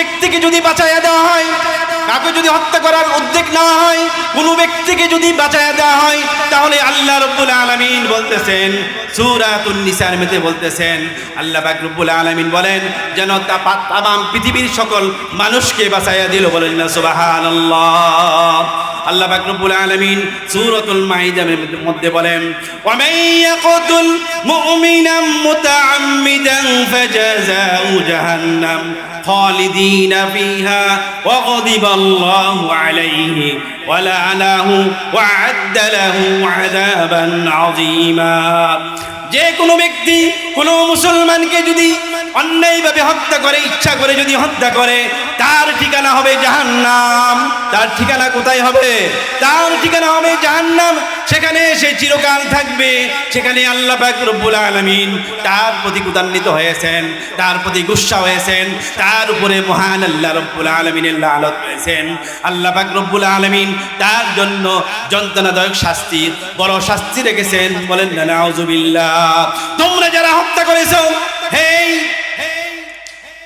ব্যক্তিকে যদি বাঁচাইয়া দেওয়া হয় কাউকে যদি হত্যা করার উদ্যোগ না হয়, কোনো ব্যক্তিকে যদি বাঁচায় দেওয়া হয়, তাহলে আল্লাহ রব্বুল আলমিন বলতেছেন, সুরাতুন মেতে বলতেছেন, আল্লাহ রব্বুল আলমিন বলেন, যেন তা তাম, পৃথিবীর সকল মানুষকে বাঁচাইয়া দিল বলেন না আল্লাহ রব্বুল আলমিন সুরতুল মাইজামের মধ্যে বলেন ওয়ামাইয়াকুতুল মুমিনাম মুতাআম্মিদান ফাজাজাউ জাহান্নাম খালিদিনা ফিহা ওয়া গাদিবা الله عليه ولعنه وعد له عذابا عظيما যে কোনো ব্যক্তি কোনো মুসলমানকে যদি অন্যায়ভাবে হত্যা করে, ইচ্ছা করে যদি হত্যা করে, তার ঠিকানা হবে জাহান্নাম। তার ঠিকানা কোথায় হবে? তার ঠিকানা হবে জাহান্নাম। সেখানে সে চিরকাল থাকবে। সেখানে আল্লাহ রব্বুল আলামিন তার প্রতি কুদান্বিত হয়েছেন, তার প্রতি গুসা হয়েছেন, তার উপরে মহান আল্লাহ রব্বুল আলমিনের লালত হয়েছেন আল্লাহ রব্বুল আলমিন তার জন্য যন্ত্রণাদায়ক শাস্তি বড় শাস্তি রেখেছেন। বলেন না তোমরা যারা হত্যা করেছ, হেই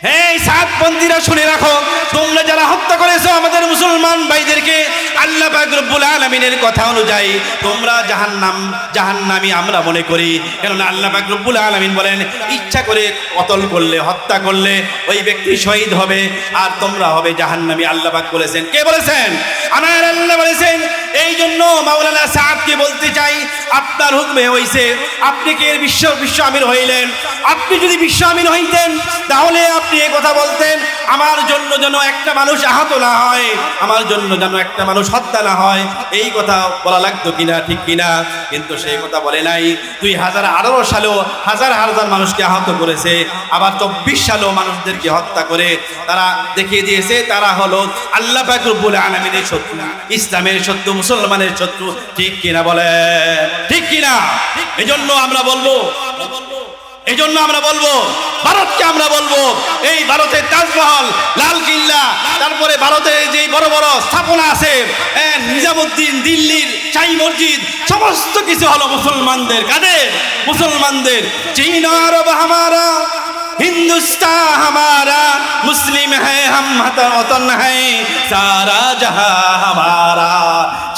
হেই সাতপন্থীরা শুনে রাখো, তোমরা যারা হত্যা করেছ আমাদের মুসলমান ভাইদেরকে, আল্লাহ রব্বুল আলামিনের কথা অনুযায়ী তোমরা জাহান্নাম, জাহান্নামি আমরা মনে করি। কেননা আল্লাহ রব্বুল আলামিন বলেন, ইচ্ছা করে কতল করলে, হত্যা করলে ওই ব্যক্তি শহীদ হবে, আর তোমরা হবে জাহান্নামি। আল্লাহ পাক বলেছেন। কে বলেছেন? আমার আল্লাহ বলেছেন এই জন্য মাওলানা সাহাবকে বলতে চাই, আপনার হুকমে হইছে, আপনি কে বিশ্ব বিশ্ব আমির হইলেন? আপনি যদি বিশ্ব আমির হইতেন, তাহলে আপনি এই কথা বলতেন, আমার জন্য যেন একটা মানুষ আহত না হয়, আমার জন্য যেন একটা মানুষ হত্যা না হয়, এই কথা বলা লাগতো কিনা, ঠিক কিনা? কিন্তু সেই কথা বলে নাই। দুই হাজার আঠারো সালেও হাজার হাজার মানুষকে আহত করেছে, আবার চব্বিশ সালেও মানুষদেরকে হত্যা করে তারা দেখিয়ে দিয়েছে, তারা হলো আল্লাহ ফাকরুবুল আলমিনের শত্রু, ইসলামের শত্রু, মুসলমানের শত্রু, ঠিক কিনা বলে? ঠিক কিনা? এই জন্য আমরা বলব এই জন্য আমরা বলব, ভারতকে আমরা বলব, এই ভারতের তাজমহল, লাল কিল্লা, তারপরে ভারতের যে বড় বড় স্থাপনা আছে নিজামুদ্দিন, দিল্লির চাই মসজিদ, সমস্ত কিছু হলো মুসলমানদের কাদের মুসলমানদের চীন, আরব, হামারা, হিন্দুস্তান, হামারা, মুসলিম হ্যাঁ হাম হতন হ্যাঁ সারা জাহা হামারা।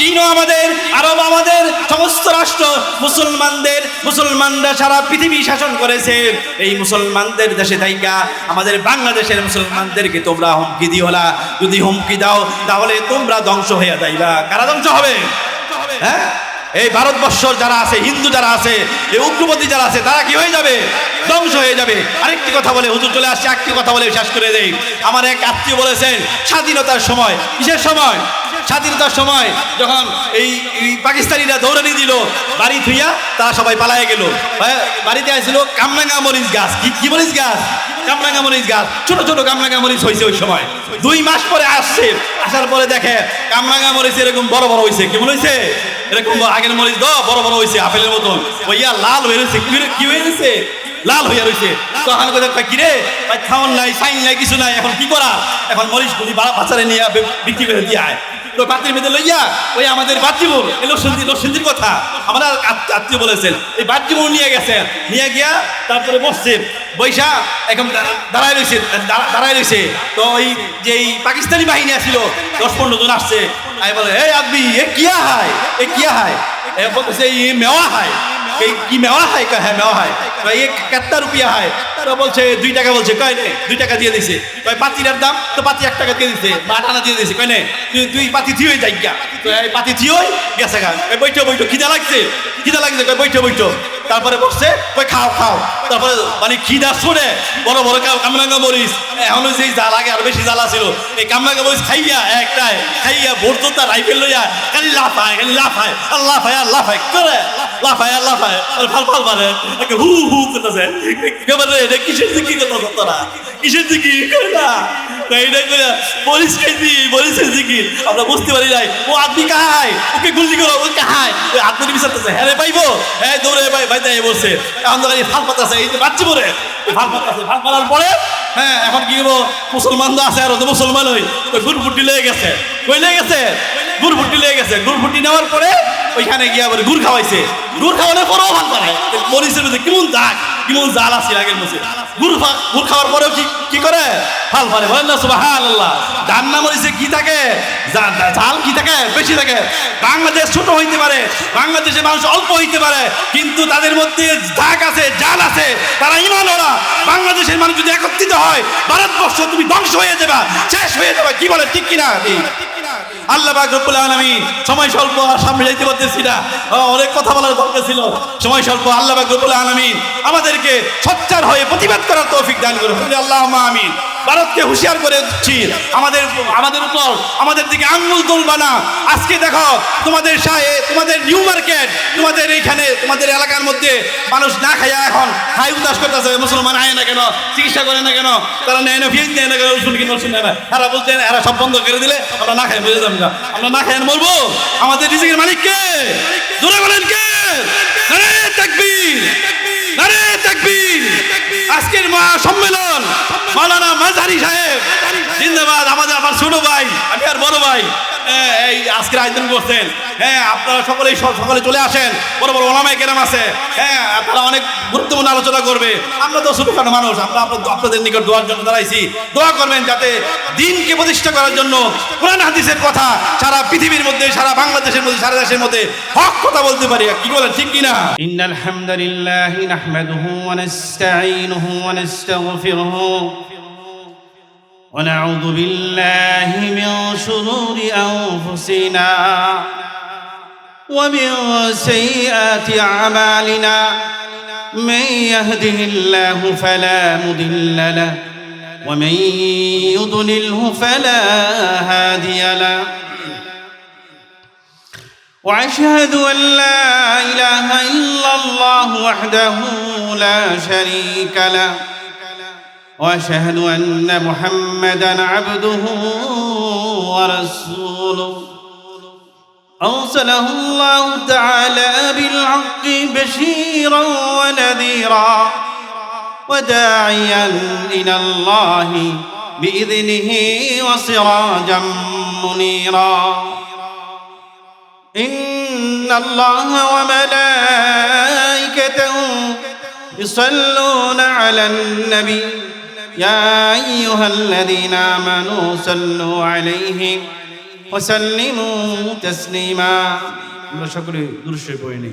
চীনও আমাদের আরব আমাদের, সমস্ত রাষ্ট্র মুসলমানদের, মুসলমানরা সারা পৃথিবী শাসন করেছে। এই মুসলমানদের দেশে তাইকা আমাদের বাংলাদেশের মুসলমানদেরকে তোমরা হুমকি দিও না। যদি হুমকি দাও, তাহলে তোমরা ধ্বংস হয়ে যাইবা। কারা ধ্বংস হবে? হ্যাঁ? এই ভারতবর্ষ যারা আছে হিন্দু যারা আছে এই উগ্রপতি যারা আছে তারা কি হয়ে যাবে? ধ্বংস হয়ে যাবে। আরেকটি কথা বলে হুজুর চলে আসছে একটি কথা বলে শেষ করে দেই। আমার এক আত্মীয় বলেছেন স্বাধীনতার সময় কিসের সময়? স্বাধীনতার সময় যখন এই পাকিস্তানিরা দৌড়ানি দিল বাড়ি থুইয়া তারা সবাই পালায়ে গেল। হ্যাঁ, বাড়িতে আসছিল কামরাঙ্গা মরিচ গাছ। কি কি মরিচ গাছ? কামরাঙ্গা মরিচ গাছ। ছোট ছোট কামরাঙ্গা মরিচ হয়েছে ওই সময়। দুই মাস পরে আসছে। আসার পরে দেখে কামরাঙ্গা মরিচ এরকম বড় বড় হয়েছে কেমন হয়েছে এরকম আগের মরিচ? দ, বড় বড় হয়েছে আপেলের মতন। ওইয়া লাল হয়ে রয়েছে কি হয়ে- রয়েছে লাল হইয়া রয়েছে তখন কথা কিরে? খাওয়ান নাই, সাইন নাই, কিছু নাই, এখন কি করা এখন মরিচ গুলি বাচ্চারে নিয়ে বিক্রি করে দিয়ে আয়। তো বাতির মেয়েদের লইয়া ওই আমাদের বাচ্চিমুর এই লসন্দি লসন্দির কথা। আমার আত- আত্মীয় বলেছেন, এই বাচ্চিমুর নিয়ে গেছেন। নিয়ে গিয়া তারপরে মসজিদ, বৈশা এখন দাঁড়ায় রয়েছে দাঁড়ায় রয়েছে তো ওই যে পাকিস্তানি বাহিনী আসছিল দশ পনেরো জন আসছে। আমি বলে, এই আদমি, এ কিয়া হায়? এ কিয়া হায়? এ বলতেছে, এই মেওয়া হায়। কি হয় রুপিয়া তো বলছে, দুই টাকা বলছে। দুই টাকা দিয়ে দিছে। দাম? তো পাতি এক টাকা দিয়ে দিছে। বা দিয়ে দিছে। তুই যাই তো এই পাতি গেছে বইটো খিদা লাগছে। লাগছে তারপরে বসছে, কয়, খাও খাও। তারপরে মানে খিদা শুনে বড় বড় কাম- কামরাঙ্গা মরিচ। এখন যেই জাল আগে আর বেশি জ্বালা ছিল এই কামরাঙ্গা মরিচ খাইয়া একটাই খাইয়া ভোর তার রাইফেল লইয়া খালি লাফায় খালি লাফায়। আর লাফায় আর লাফায় করে। লাফায় লাফায়। ফাল ফাল মারে। হু হু করতেছে। কিসের দিকে কথা তোরা কিসের দিকে? করে না। আমরা বুঝতে পারি ও কাহায়? ওকে করো হ্যাঁ রে হ্যাঁ দৌড়ে ভাই ভাই বলছে। বাচ্চি পরে হ্যাঁ এখন কি মুসলমান আছে আর মুসলমান হই লেগে গেছে। কই লেগে গেছে? গুড় ফুটি লেগে গেছে। গুড় ফুটি নেওয়ার পরে ওইখানে গিয়ে আবার গুড় খাওয়াইছে। গুড় খাওয়ানোর পরেও ভালো পায় মরিচের মধ্যে কেমন দাগ, কেমন জাল আছে আগের মধ্যে। গুড় গুড় খাওয়ার পরেও কি কি করে? ফাল ফালে বলেন না সুবাহান আল্লাহ ডান্না মরিচে কি থাকে? জা- কি থাকে? বেশি থাকে। বাংলাদেশ ছোট হইতে পারে, বাংলাদেশের মানুষ অল্প হইতে পারে, কিন্তু তাদের মধ্যে ঝাঁক আছে, জাল আছে। তারা ইমান ওরা বাংলাদেশের মানুষ যদি একত্রিত হয়, ভারতবর্ষ তুমি ধ্বংস হয়ে যাবা, শেষ হয়ে যাবে। কি বলে, ঠিক কিনা? আল্লাহ রব্বুল আলামিন, সময় স্বল্প আর সামনে যাইতে পারতেছি না। অনেক কথা বলার দরকার ছিল। সময় স্বল্প, আল্লাহ রব্বুল আলামিন আমাদেরকে সচ্চার হয়ে প্রতিবাদ করার তৌফিক দান করুন। আল্লাহ আমিন। ভারতকে হুঁশিয়ার করে দিচ্ছি। আমাদের আমাদের উপর, আমাদের দিকে আঙ্গুল তুলবা না আজকে দেখো, তোমাদের সাহে তোমাদের নিউ মার্কেট, তোমাদের এইখানে, তোমাদের এলাকার মধ্যে মানুষ না খাইয়া এখন হাই উদাস করতেছে। মুসলমান আয় না কেন? চিকিৎসা করে না কেন? তারা নেয় না ফিজ নেয় না কেন? রসুন কিনে রসুন না। এরা বলছেন এরা সব বন্ধ করে দিলে আমরা না খাই বুঝে যাব না আমরা না খাই মরবো? আমাদের রিজিকের মালিক কে? জোরে বলেন কে? তাকবীর। আজকের মা সম্মেলন মাওলানা মাঝারি সাহেব। জিন্দাবাদ আমাদের আমার ছোট ভাই আমি আর বড় ভাই। হ্যাঁ, এই আজকের আয়োজন করছেন। হ্যাঁ আপনারা সকলেই সকলে চলে আসেন। বড় বড় ওলামাই কেরাম আছে। হ্যাঁ আপনারা অনেক গুরুত্বপূর্ণ আলোচনা করবে। আমরা তো ছোটখাটো মানুষ আমরা আপনাদের নিকট দোয়ার জন্য দাঁড়াইছি। দোয়া করবেন যাতে দিনকে প্রতিষ্ঠা করার জন্য কোরআন হাদিসের কথা সারা পৃথিবীর মধ্যে সারা বাংলাদেশের মধ্যে সারা দেশের মধ্যে হক কথা বলতে পারি কি বলেন ঠিক কিনা إن الحمد لله نحمده ونستعينه ونستغفره ونعوذ بالله من شرور أنفسنا ومن سيئات أعمالنا من يهده الله فلا مضل له ومن يضلله فلا هادي له. وأشهد أن لا إله إلا الله وحده لا شريك له. وأشهد أن محمدا عبده ورسوله. أرسله الله تعالى بالحق بشيرا ونذيرا. وداعيا إلى الله بإذنه وسراجا منيرا. إن الله وملائكته يصلون على النبي. يا أيها الذين آمنوا صلوا عليه وسلموا تسليما. شكرا درش بويني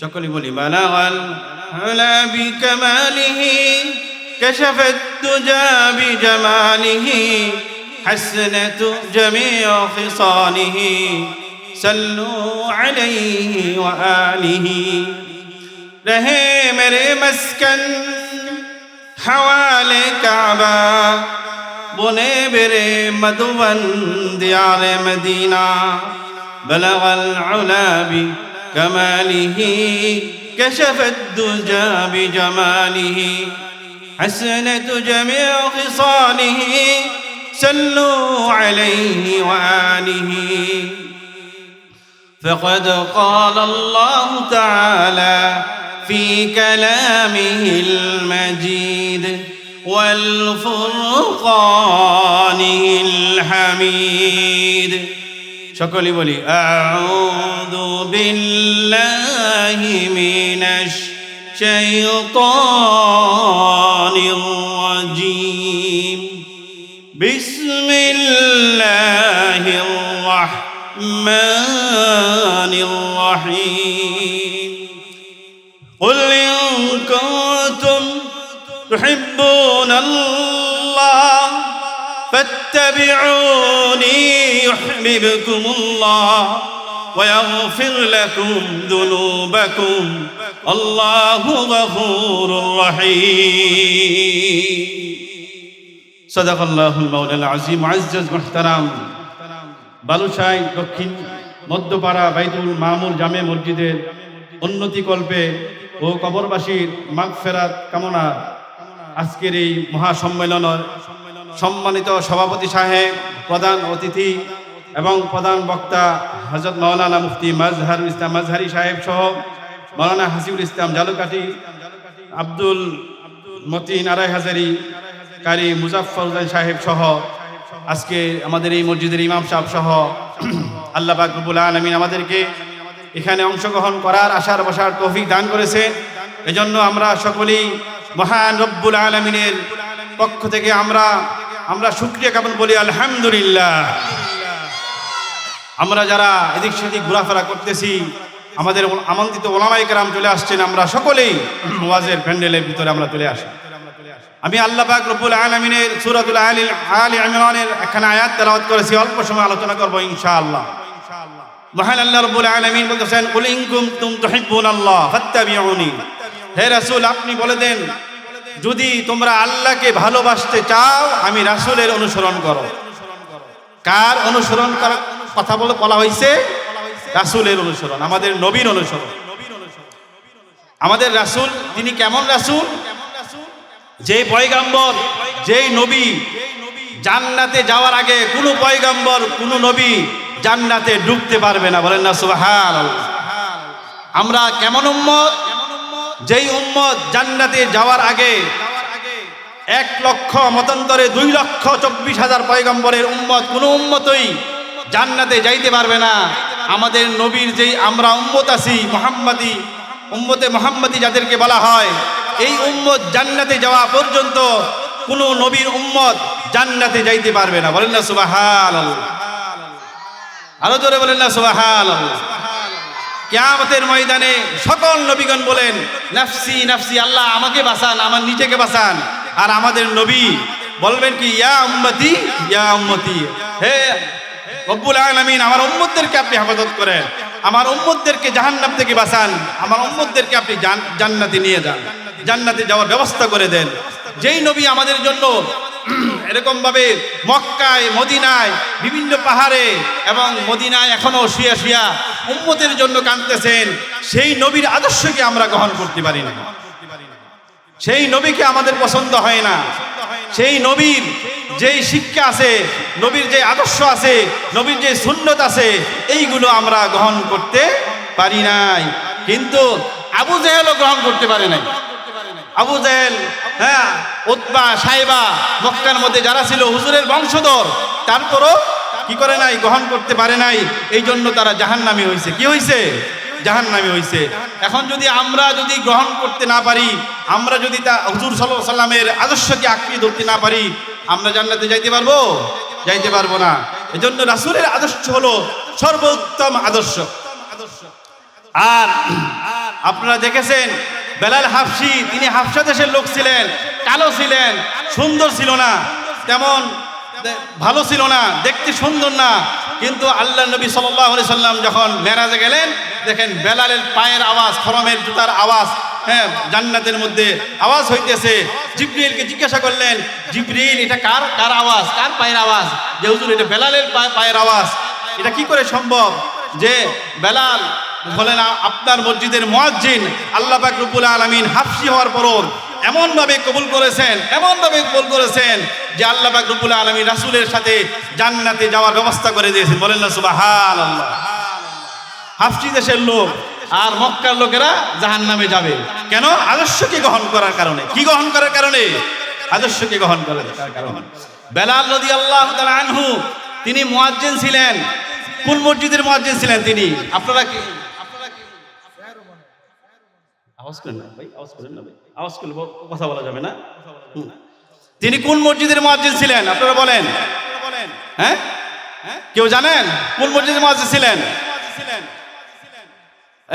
সকলে বলি বালাগাল হলা بكماله كشف الدجى بجماله حسنة جميع خصاله سلوا عليه وآله. رہے میرے مسکن حوال کعبہ بنے میرے مدون دیار مدینہ بلغ العلا بھی بكماله كشف الدجى بجماله. حسنت جميع خصاله صلوا عليه وآله. فقد قال الله تعالى في كلامه المجيد والفرقان الحميد. সকলে বলি আউযু বিল্লাহি মিনাশ শাইতানির রাজীম বিসমিল্লাহির রাহমানির রাহিম قل إن كنتم تحبون الله فاتبعوني يحببكم الله ويغفر لكم ذنوبكم الله غفور رحيم صدق الله المولى العظيم عزز محترم বালুশাই দক্ষিণ মধ্যপাড়া বাইতুল মামুর জামে মসজিদের উন্নতিকল্পে ও কবরবাসীর মাগফেরাত কামনা আজকের এই মহাসম্মেলনের সম্মানিত সভাপতি সাহেব, প্রধান অতিথি এবং প্রধান বক্তা হজরত মৌলানা মুফতি মাজহারুল ইসলাম মাজহারি সাহেব সহ মৌলানা হাসিবুল ইসলাম জালুকাঠি, আব্দুল মতিন আড়াই হাজারি, কারি মুজাফর সাহেব সহ আজকে আমাদের এই মসজিদের ইমাম সাহেব সহ আল্লাহ পাক রব্বুল আলামিন আমাদেরকে এখানে অংশগ্রহণ করার আশার বসার তৌফিক দান করেছেন এজন্য আমরা সকলেই মহান রব্বুল আলমিনের পক্ষ থেকে আমরা আমরা শুক্রিয়া কেমন বলি, আলহামদুলিল্লাহ। আমরা যারা এদিক সেদিক ঘোরাফেরা করতেছি, আমাদের আমন্ত্রিত ওলামাই কেরাম চলে আসছেন, আমরা সকলেই ওয়াজের প্যান্ডেলের ভিতরে আমরা চলে আসি। আমি আল্লাহ পাক রব্বুল আলমিনের সুরাতুল আলী আলী ইমরানের একখানা আয়াত তেলাওয়াত করেছি, অল্প সময় আলোচনা করব ইনশাআল্লাহ। মহান আল্লাহ রব্বুল আলামিন বলতেছেন, কুল ইন কুনতুম তুহিব্বুনাল্লাহ ফাত্তাবিউনি। হে রাসূল, আপনি বলে দেন যদি তোমরা আল্লাহকে ভালোবাসতে চাও, আমি রাসূলের অনুসরণ করো। কার অনুসরণ করার কথা বলে বলা হয়েছে রাসূলের অনুসরণ, আমাদের নবীর অনুসরণ। আমাদের রাসূল, তিনি কেমন রাসূল? যে পয়গাম্বর, যেই নবী, জান্নাতে যাওয়ার আগে কোনো পয়গাম্বর, কোনো নবী জান্নাতে ঢুকতে পারবে না। বলেন না সুবহান আমরা কেমন উম্মত? যেই উম্মত জান্নাতে যাওয়ার আগে এক লক্ষ মতান্তরে দুই লক্ষ চব্বিশ হাজার পয়গম্বরের উম্মত, কোনো উম্মতই জান্নাতে যাইতে পারবে না। আমাদের নবীর যেই আমরা উম্মত আছি, মোহাম্মদী, উম্মতে মোহাম্মদী যাদেরকে বলা হয়, এই উম্মত জান্নাতে যাওয়া পর্যন্ত কোনো নবীর উম্মত জান্নাতে যাইতে পারবে না। বলেন না সুবাহান আরও জোরে বলেন না সুবাহান কেয়ামতের ময়দানে সকল নবীগণ বলেন, নাফসি নাফসি, আল্লাহ আমাকে বাঁচান, আমার নিজেকে বাঁচান। আর আমাদের নবী বলবেন কি, ইয়া উম্মতি ইয়া উম্মতি। হে রব্বুল আলামিন, আমার উম্মতদেরকে আপনি হেফাজত করেন। আমার উম্মতদেরকে জাহান্নাম থেকে বাঁচান। আমার উম্মতদেরকে আপনি জান্নাতে নিয়ে যান। জান্নাতে যাওয়ার ব্যবস্থা করে দেন। যেই নবী আমাদের জন্য এরকম ভাবে মক্কায়, মদিনায়, বিভিন্ন পাহাড়ে এবং মদিনায় এখনও শুয়া শুয়া উম্মতের জন্য কাঁদতেছেন, সেই নবীর আদর্শকে আমরা গ্রহণ করতে পারি না। সেই নবীকে আমাদের পছন্দ হয় না। সেই নবীর যেই শিক্ষা আছে, নবীর যে আদর্শ আছে, নবীর যে সুন্নত আছে, এইগুলো আমরা গ্রহণ করতে পারি নাই। কিন্তু আবু জেহেলও গ্রহণ করতে পারে নাই। আবু জেহেল হ্যাঁ উতবা সাহেবা মক্কার মধ্যে যারা ছিল, হুজুরের বংশধর, তারপরও কি করে নাই, গ্রহণ করতে পারে নাই, এই জন্য তারা জাহান্নামী হয়েছে কি হয়েছে জাহান্নামী হয়েছে এখন যদি আমরা যদি গ্রহণ করতে না পারি, আমরা যদি তা হুজুর সাল্লাহ সাল্লামের আদর্শকে আঁকড়িয়ে ধরতে না পারি, আমরা জান্নাতে যাইতে পারব? যাইতে পারব না। এজন্য রাসূলের আদর্শ হলো সর্বোত্তম আদর্শ। আর আপনারা দেখেছেন, বেলাল হাফসি, তিনি হাফসা দেশের লোক ছিলেন, কালো ছিলেন, সুন্দর ছিল না। তেমন ভালো ছিল না, দেখতে সুন্দর না। কিন্তু আল্লাহ নবী সাল্লাহ সাল্লাম যখন মেরাজে গেলেন, দেখেন বেলালের পায়ের আওয়াজ, খরমের জুতার আওয়াজ হ্যাঁ জান্নাতের মধ্যে আওয়াজ হইতেছে। জিব্রিলকে জিজ্ঞাসা করলেন জিব্রিল এটা কার কার আওয়াজ? কার পায়ের আওয়াজ? যে, হুজুর, এটা বেলালের পায়ের আওয়াজ। এটা কি করে সম্ভব? যে, বেলাল বলেন, আপনার মসজিদের মুয়াজ্জিন আল্লাহ পাক রব্বুল আলামিন হাফসি হওয়ার পরও এমন ভাবে কবুল করেছেন এমন ভাবে কবুল করেছেন যে আল্লাহ পাক রব্বুল আলামিন রাসূলের সাথে জান্নাতে যাওয়ার ব্যবস্থা করে দিয়েছেন। বলেন না, সুবহানাল্লাহ। হাফসি দেশের লোক আর মক্কার লোকেরা জাহান্নামে যাবে। কেন? আদর্শকে গ্রহণ করার কারণে। কি গ্রহণ করার কারণে? আদর্শকে গ্রহণ করার কারণে। বেলাল নদী আল্লাহ আনহু, তিনি মুয়াজ্জিন ছিলেন। কোন মসজিদের মুয়াজ্জিন ছিলেন তিনি? আপনারা কি আপনারা কি আওয়াজ করেন না ভাই, আওয়াজ করেন না ভাই। আওয়াজ করলে কথা বলা যাবে না? তিনি কোন মসজিদের মুয়াজ্জিন ছিলেন? আপনারা বলেন। হ্যাঁ? কেউ জানেন? কোন মসজিদের মুয়াজ্জিন ছিলেন?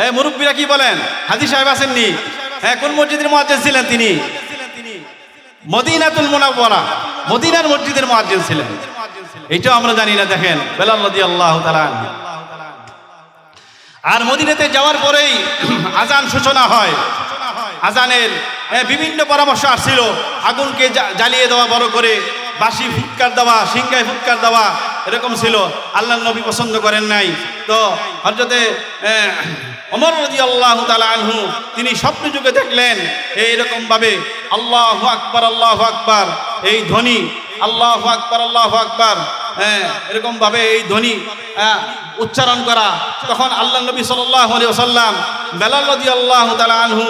এ, মুরব্বীরা কি বলেন? হাজি সাহেব আসেননি? হ্যাঁ কোন মসজিদের মুয়াজ্জিন ছিলেন তিনি? মদিনাতুল মুনাওয়ারা। মদিনার মসজিদের মুয়াজ্জিন ছিলেন। এটাও আমরা জানি না, দেখেন। বেলাল রাদিয়াল্লাহু তাআলা আনহু। আর মদিনাতে যাওয়ার পরেই আজান সূচনা হয়। আজানের বিভিন্ন পরামর্শ আসছিল। আগুনকে জ্বালিয়ে দেওয়া বড় করে বাসি ফুৎকার দেওয়া সিংকায় ফুৎকার দেওয়া, এরকম ছিল। আল্লাহ নবী পছন্দ করেন নাই। তো হজরতে অমর রদি আল্লাহ আনহু, তিনি স্বপ্ন যুগে দেখলেন এইরকমভাবে আল্লাহ আকবর আল্লাহ আকবর, এই ধ্বনি, আল্লাহ আকবর আল্লাহ আকবর হ্যাঁ এরকমভাবে এই ধ্বনি উচ্চারণ করা। তখন আল্লাহ নবী সাল্লাহ সাল্লাম বেলাল রদি আল্লাহ তালা আনহু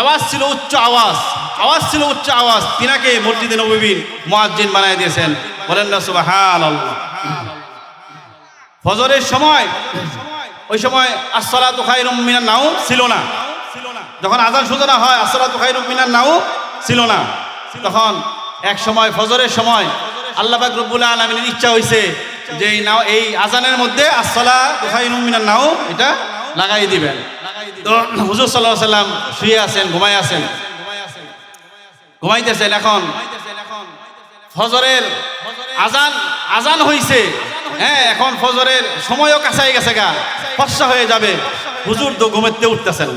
আওয়াজ ছিল উচ্চ আওয়াজ। আওয়াজ ছিল উচ্চ আওয়াজ। তিনাকে মসজিদে নবীর মুয়াজ্জিন বানায় দিয়েছেন। বলেন না, সুবহানাল্লাহ। ফজরের সময়, ওই সময় আসসালাতু খায়রুম মিনান নাও ছিল না। যখন আজান সূচনা হয়, আসসালাতু খায়রুম মিনান নাও ছিল না। তখন এক সময়, ফজরের সময় আল্লাহ রব্বুল আলামিনের ইচ্ছা হইছে যে এই নাও এই আজানের মধ্যে আসসালাতু খায়রুম মিনান নাও এটা লাগাই দিবেন। তো হুজুর আলাইহি সাল্লাম শুয়ে আছেন, ঘুমায় আছেন। ঘুমাইতেছেন এখন। ফজরের আজান আজান হইছে। হ্যাঁ এখন ফজরের সময়ও কাছাই গেছে গা। ফর্সা হয়ে যাবে। হুজুর তো ঘুমাইতে উঠতেছেন।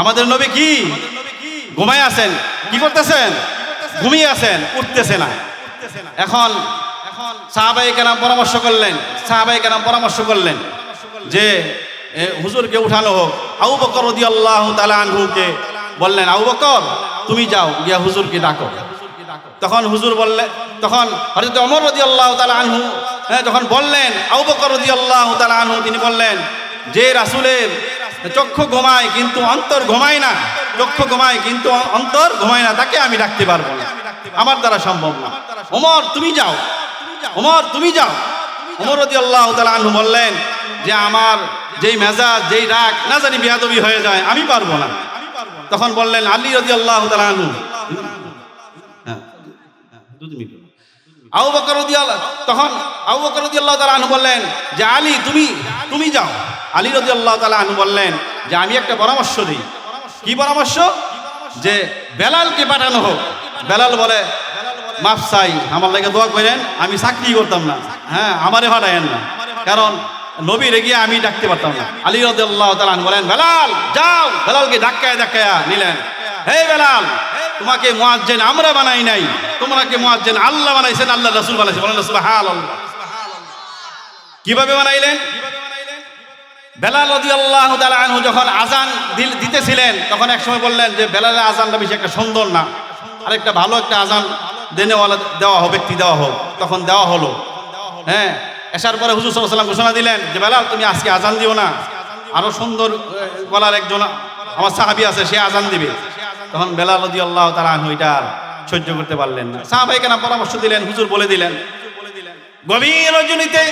আমাদের নবী কি? ঘুমাই আছেন। কি করতেছেন? ঘুমিয়ে আছেন, উঠতেছে না। এখন এখন সাহাবাই কেনাম পরামর্শ করলেন সাহাবাই কেনাম পরামর্শ করলেন যে হুজুরকে উঠানো হোক। আউ বকর রদি আল্লাহ তালা আনহুকে বললেন আউ বকর, তুমি যাও, গিয়া হুজুরকে ডাকো। তখন হুজুর বললেন তখন হযরত ওমর রাদিয়াল্লাহু তাআলা আনহু হ্যাঁ যখন বললেন, আবু বকর রাদিয়াল্লাহু তাআলা আনহু, তিনি বললেন, যে রাসূলের চক্ষু ঘুমায় কিন্তু অন্তর ঘুমায় না, চক্ষু ঘুমায় কিন্তু অন্তর ঘুমায় না, তাকে আমি ডাকতে পারব না। আমার দ্বারা সম্ভব না। ওমর, তুমি যাও। ওমর, তুমি যাও। ওমর রাদিয়াল্লাহু তাআলা আনহু বললেন, যে আমার যেই মেজাজ যেই রাগ না জানি বিয়াদবি হয়ে যায় আমি পারব না। তখন বললেন আলী হ্যাঁ, দু মিনিট। আবু বকর তখন আবু বকর তাআলা আনহু বললেন যে আলী তুমি তুমি যাও। আলী রাদিয়াল্লাহু তাআলা আনহু বললেন যে আমি একটা পরামর্শ দিই। কি পরামর্শ? যে বেলালকে পাঠানো হোক। বেলাল বলে মাফ চাই আমার লাগে দোয়া করেন আমি চাকরি করতাম না। হ্যাঁ আমারে পাঠায়েন না। কারণ নবীরে গিয়ে আমি ডাকতে পারতাম না। আলী রাদিয়াল্লাহু তাআলা বলেন, বেলাল, যাও। বেলালকে ধাক্কায় ধাক্কায় নিলেন। হে বেলাল, তোমাকে মুয়াজ্জিন আমরা বানাই নাই। তোমাকে মুয়াজ্জিন আল্লাহ বানাইছেন, আল্লাহ রাসূল বানাইছেন। বলেন সুবহানাল্লাহ। কীভাবে বানাইলেন? বেলাল রাদিয়াল্লাহু তাআলা আনহু যখন আজান দিল- দিতেছিলেন, তখন এক সময় বললেন যে, বেলালের আজানটা বেশি একটা সুন্দর না। আরেকটা ভালো একটা আজান দেনেওয়ালা দেওয়া হোক, ব্যক্তি দেওয়া হোক। তখন দেওয়া হলো। হ্যাঁ? এসার পরে হুজুর ওয়াসাল্লাম ঘোষণা দিলেন যে, বেলাল, তুমি আজকে আজান দিও না। আরও সুন্দর গলার একজন, আমার সাহাবি আছে, সে আজান দিবে। তখন বেলাল তাআলা আনহু এটা আর সহ্য করতে পারলেন না। সাহাবাই কেন পরামর্শ দিলেন, হুজুর বলে দিলেন, গভীর রজনীতে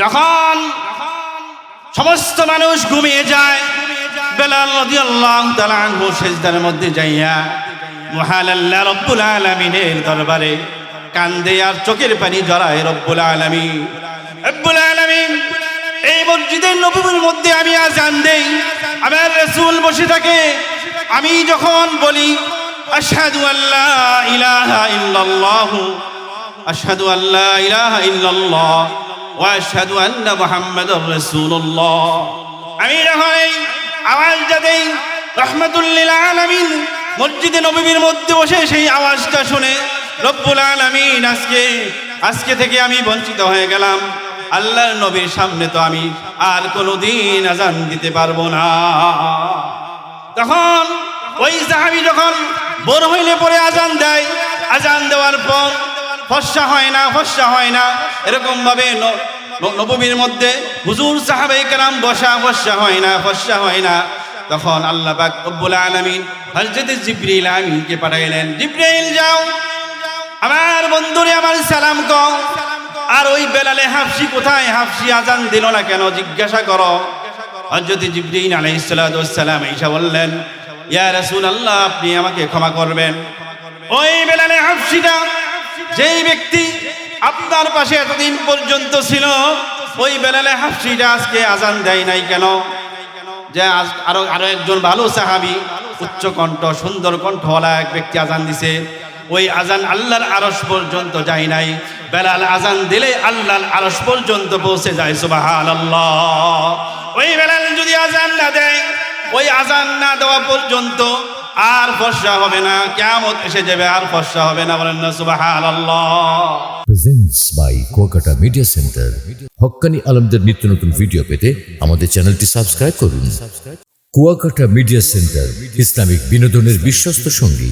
যখন সমস্ত মানুষ ঘুমিয়ে যায়, বেলাল রাদিয়াল্লাহু তাআলা আনহু সেজদার মধ্যে যাইয়া মহান আল্লাহ রব্বুল আলামিনের দরবারে কান্দে আর চোখের পানি জড়ায় রব্বুল আলামিন। রব্বুল আলামিন, এই মসজিদের নবীর মধ্যে আমি আজান দেই, আমার রাসূল বসে থাকে। আমি যখন বলি, আশহাদু আল্লাহ ইলাহা ইল্লাল্লাহু, আশহাদু আল্লা ইলাহা ইল্লাল্লাহ, ওয়া আশহাদু আন্না মুহাম্মাদুর রাসূলুল্লাহ। আমি যখন এই আওয়াজটা দেই রহমাতুল্লিল আলামিন, মসজিদে নবীর মধ্যে বসে সেই আওয়াজটা শুনে রব্বুল আলামিন, আজকে আজকে থেকে আমি বঞ্চিত হয়ে গেলাম। আল্লাহর নবীর সামনে তো আমি আর কোনোদিন আজান দিতে পারব না। তখন ওই সাহাবি যখন বড় হইলে পরে আজান দেয়, আজান দেওয়ার পর ফর্সা হয় না, ফর্সা হয় না এরকম ভাবে নবমীর মধ্যে হুজুর সাহাবাই কালাম বসা, ফর্সা হয় না, ফর্সা হয় না। তখন আল্লাহ পাক রব্বুল আলামিন হযরত জিবরিল আমিনকে পাঠাইলেন জিবরাইল যাও। আমার বন্ধুরে, আমার সালাম কও। আর ওই বেলালে হাফসি কোথায়? হাফসি আজান দিল না কেন? জিজ্ঞাসা করো। হযরত জিবরিল আলাইহিস সালাতু ওয়াস সালাম ঈসা বললেন, ইয়া রাসূলুল্লাহ, আপনি আমাকে ক্ষমা করবেন। ওই বেলালে হাফসিটা, যেই ব্যক্তি আপনার পাশে এতদিন পর্যন্ত ছিল, ওই বেলালে হাফসিটা আজকে আজান দেয় নাই কেন? যে আরও আরও একজন ভালো সাহাবি, উচ্চ কণ্ঠ, সুন্দর কণ্ঠওয়ালা এক ব্যক্তি আজান দিছে। ওই আজান আল্লাহর আরস পর্যন্ত যায় নাই। বেলাল আজান দিলে আল্লাহর আরস পর্যন্ত পৌঁছে যায় সুবাহান ওই বেলাল যদি আজান না দেয়, ওই আজান না দেওয়া পর্যন্ত আর ফর্সা হবে না। কেমন এসে যাবে, আর ফর্সা হবে না, বলেন না সুবাহান presents by Kuakata media centre হক্কানি আলমদের নিত্য নতুন ভিডিও পেতে আমাদের চ্যানেলটি সাবস্ক্রাইব করুন। কুয়াকাটা মিডিয়া সেন্টার ইসলামিক বিনোদনের বিশ্বস্ত সঙ্গী।